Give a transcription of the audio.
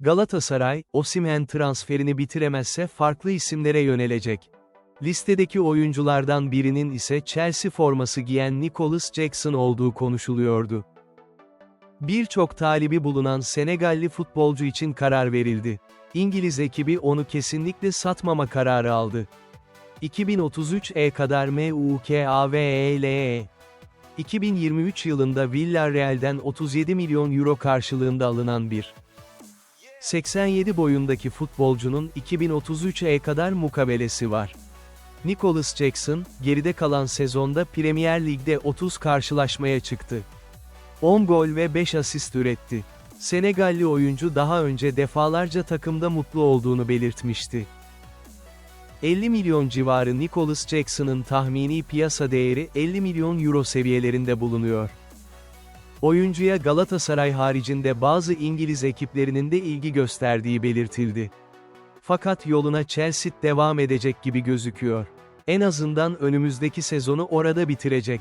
Galatasaray, Osimhen transferini bitiremezse farklı isimlere yönelecek. Listedeki oyunculardan birinin ise Chelsea forması giyen Nicholas Jackson olduğu konuşuluyordu. Birçok talibi bulunan Senegalli futbolcu için karar verildi. İngiliz ekibi onu kesinlikle satmama kararı aldı. 2033'e kadar MUKAVELE. 2023 yılında Villarreal'den 37 milyon euro karşılığında alınan bir 87 boyundaki futbolcunun 2033'e kadar mukabelesi var. Nicholas Jackson, geride kalan sezonda Premier Lig'de 30 karşılaşmaya çıktı. 10 gol ve 5 asist üretti. Senegalli oyuncu daha önce defalarca takımda mutlu olduğunu belirtmişti. 50 milyon civarı Nicholas Jackson'ın tahmini piyasa değeri 50 milyon euro seviyelerinde bulunuyor. Oyuncuya Galatasaray haricinde bazı İngiliz ekiplerinin de ilgi gösterdiği belirtildi. Fakat yoluna Chelsea devam edecek gibi gözüküyor. En azından önümüzdeki sezonu orada bitirecek.